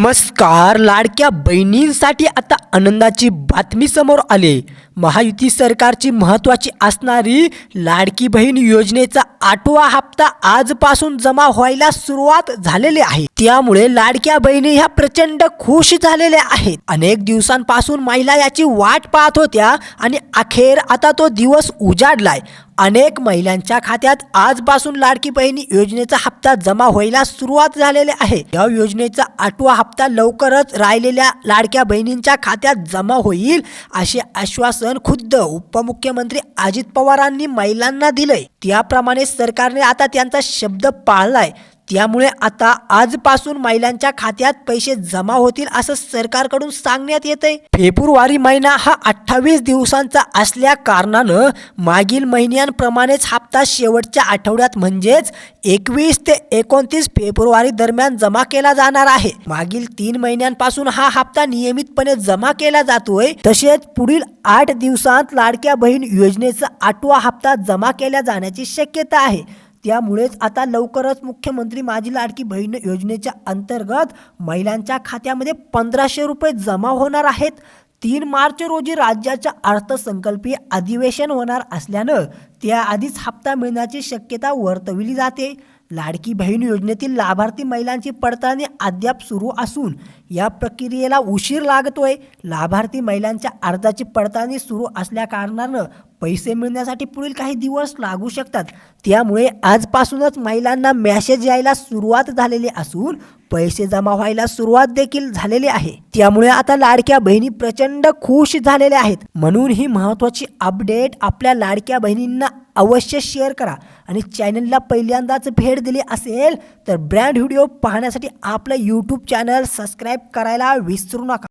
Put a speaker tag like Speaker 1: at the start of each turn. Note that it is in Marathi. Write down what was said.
Speaker 1: नमस्कार लाडक्या बहिणींसाठी आता आनंदाची बातमी समोर आले. महायुती सरकारची महत्त्वाची असणारी लाडकी बहीण योजनेचा आठवा हप्ता आजपासून जमा व्हायला सुरुवात झालेली आहे. त्यामुळे लाडक्या बहिणी ह्या प्रचंड खुश झालेल्या आहेत. अनेक दिवसांपासून महिला याची वाट पाहत होत्या आणि अखेर आता तो दिवस उजाडलाय. अनेक महिलांच्या खात्यात आजपासून लाडकी बहिणी योजनेचा हप्ता जमा व्हायला सुरुवात झालेली आहे. या योजनेचा आठवा हप्ता लवकरच राहिलेल्या लाडक्या बहिणींच्या खात्यात जमा होईल असे आश्वासन खुद्द उपमुख्यमंत्री अजित पवारांनी महिलांना दिलंय. त्याप्रमाणे सरकारने आता त्यांचा शब्द पाळलाय. त्यामुळे आता आजपासून महिलांच्या खात्यात पैसे जमा होतील असं सरकारकडून सांगण्यात येतंय. फेब्रुवारी महिना हा अठ्ठावीस दिवसांचा असल्या कारणानं मागील महिन्यांप्रमाणेच हप्ता शेवटच्या आठवड्यात म्हणजेच एकवीस ते एकोणतीस फेब्रुवारी दरम्यान जमा केला जाणार आहे. मागील तीन महिन्यांपासून हा हप्ता नियमितपणे जमा केला जातोय. तसेच पुढील आठ दिवसांत लाडक्या बहीण योजनेचा आठवा हप्ता जमा केला जाण्याची शक्यता आहे. त्यामुळेच आता लवकरच मुख्यमंत्री माझी लाडकी बहीण योजनेच्या अंतर्गत महिलांच्या खात्यामध्ये पंधराशे रुपये जमा होणार आहेत. तीन मार्च रोजी राज्याच्या अर्थसंकल्पीय अधिवेशन होणार असल्यानं त्याआधीच हप्ता मिळण्याची शक्यता वर्तविली जाते. लाडकी बहीण योजनेतील लाभार्थी महिलांची पडताळणी अद्याप सुरू असून या प्रक्रियेला उशीर लागतोय. लाभार्थी महिलांच्या अर्जाची पडताळणी सुरू असल्या कारणानं पैसे मिळण्यासाठी पुढील काही दिवस लागू शकतात. त्यामुळे आजपासूनच महिलांना मॅसेज यायला सुरुवात झालेली असून पैसे जमा व्हायला सुरुवात देखील झालेली आहे. त्यामुळे आता लाडक्या बहिणी प्रचंड खुश झालेल्या आहेत. म्हणून ही महत्त्वाची अपडेट आपल्या लाडक्या बहिणींना अवश्य शेअर करा. आणि चॅनलला पहिल्यांदाच भेट दिली असेल तर ब्रँड व्हिडिओ पाहण्यासाठी आपलं यूट्यूब चॅनल सबस्क्राईब करायला विसरू नका.